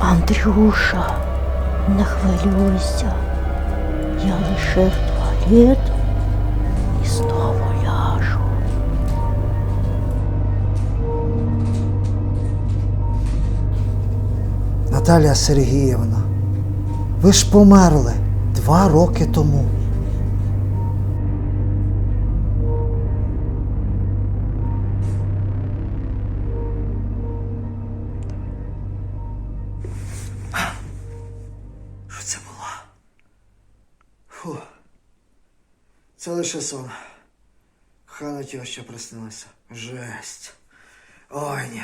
Андрюша, не хвилюйся. Я лишив туалет і знову ляжу. Наталя Сергіївна, ви ж померли два роки тому. Фу. Це лише сон. Хана тьоща приснилася. Жесть. Ой, ні.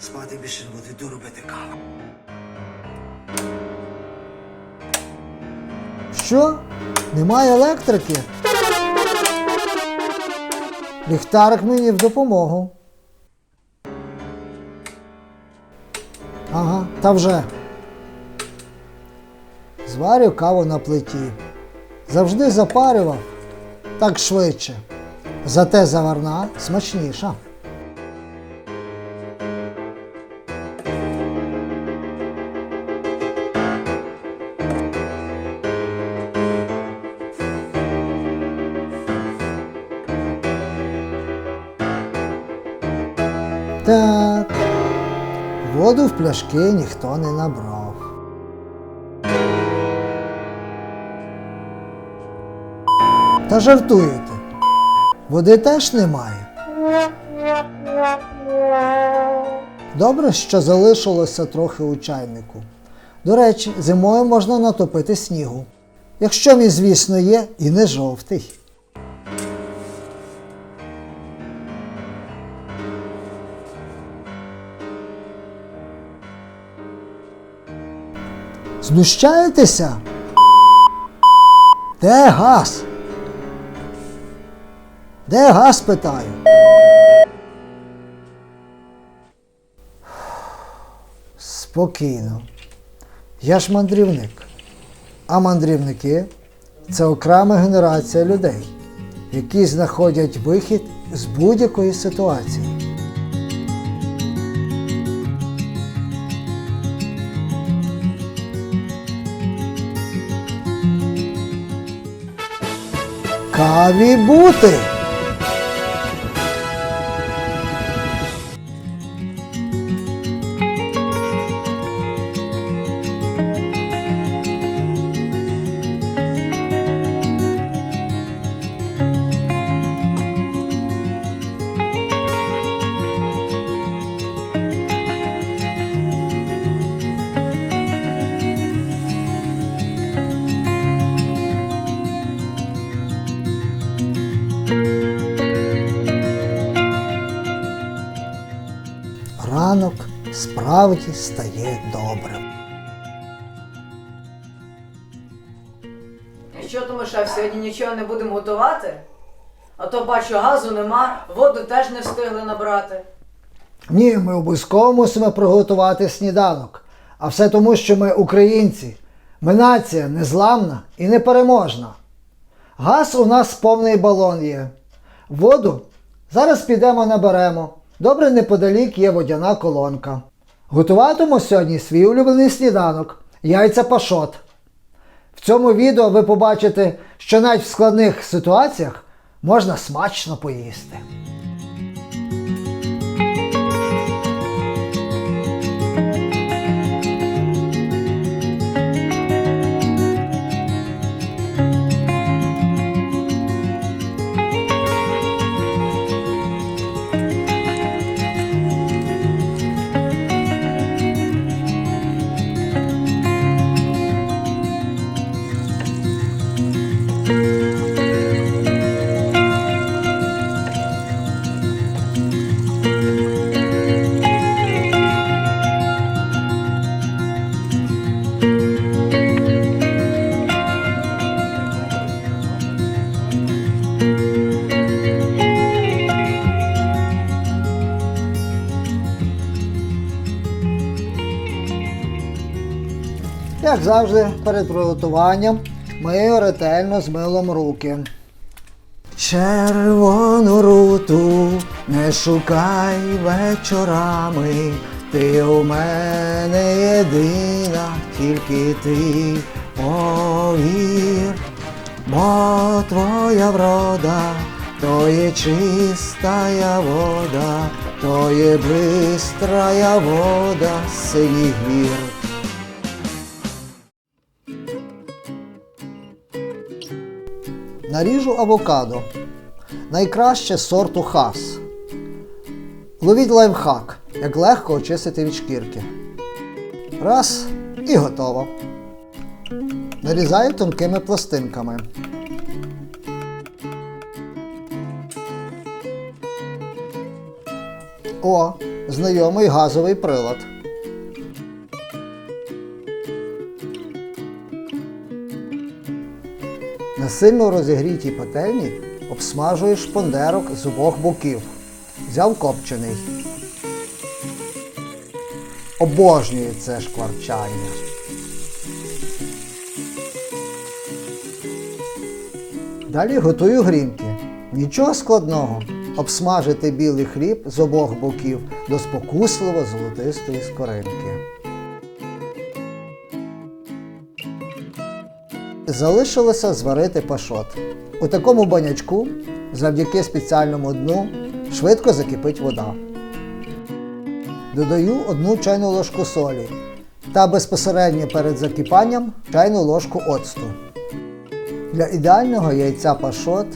Спати більше не буду, йду робити каву. Що? Немає електрики? Ліхтарик мені в допомогу. Ага, та вже. Зварю каву на плиті. Завжди запарював так швидше. Зате заварна смачніша. Так. Воду в пляшки ніхто не набрав. Жартуєте. Води теж немає. Добре, що залишилося трохи у чайнику. До речі, зимою можна натопити снігу. Якщо він, звісно, є і не жовтий. Знущаєтеся? Де газ? Де газ питаю? Спокійно. Я ж мандрівник. А мандрівники це окрема генерація людей, які знаходять вихід з будь-якої ситуації. Каві бути. Справді стає добрим. І що тому, шеф, сьогодні нічого не будемо готувати? А то бачу, газу нема, воду теж не встигли набрати. Ні, ми обов'язково мусимо приготувати сніданок. А все тому, що ми українці. Ми нація незламна і непереможна. Газ у нас повний балон є. Воду зараз підемо наберемо. Добре неподалік є водяна колонка. Готуватимемо сьогодні свій улюблений сніданок яйця пашот. В цьому відео ви побачите, що навіть в складних ситуаціях можна смачно поїсти. Як завжди, перед приготуванням мию ретельно з милом руки. Червону руту не шукай вечорами, Ти у мене єдина, тільки ти повір, бо твоя врода, то є чистая вода, то є бистрая вода синіх гір. Наріжу авокадо. Найкраще сорту хас. Ловіть лайфхак, як легко очистити від шкірки. Раз і готово. Нарізаю тонкими пластинками. О, знайомий газовий прилад. На сильно розігрітій пательні обсмажую шпондерок з обох боків. Взяв копчений. Обожнюю це шкварчання. Далі готую грінки. Нічого складного. Обсмажити білий хліб з обох боків до спокусливо золотистої скоринки. Залишилося зварити пашот. У такому банячку, завдяки спеціальному дну, швидко закипить вода. Додаю одну чайну ложку солі та безпосередньо перед закипанням чайну ложку оцту. Для ідеального яйця пашот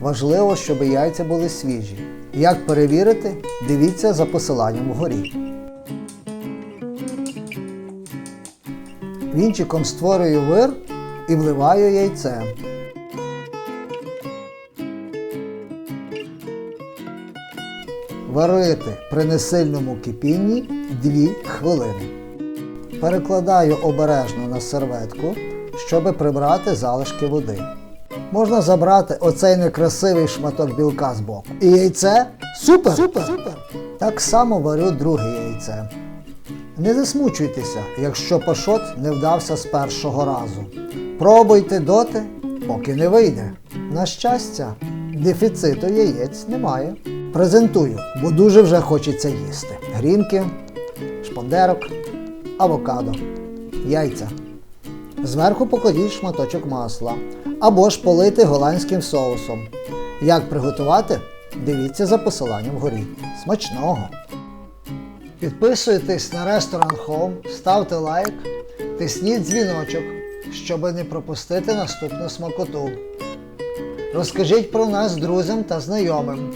важливо, щоб яйця були свіжі. Як перевірити, дивіться за посиланням вгорі. Вінчиком створюю вир і вливаю яйце. Варити при несильному кипінні 2 хвилини. Перекладаю обережно на серветку, щоб прибрати залишки води. Можна забрати оцей некрасивий шматок білка з боку. І яйце супер! Супер! Супер! Так само варю друге яйце. Не засмучуйтеся, якщо пашот не вдався з першого разу. Пробуйте доти, поки не вийде. На щастя, дефіциту яєць немає. Презентую, бо дуже вже хочеться їсти. Грінки, шпандерок, авокадо, яйця. Зверху покладіть шматочок масла або ж полити голландським соусом. Як приготувати? Дивіться за посиланням вгорі. Смачного! Підписуйтесь на ресторан Home, ставте лайк, тисніть дзвіночок, щоб не пропустити наступну смакоту. Розкажіть про нас друзям та знайомим.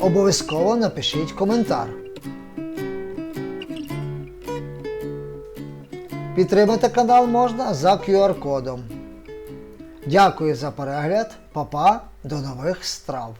Обов'язково напишіть коментар. Підтримати канал можна за QR-кодом. Дякую за перегляд, Па-па, до нових страв!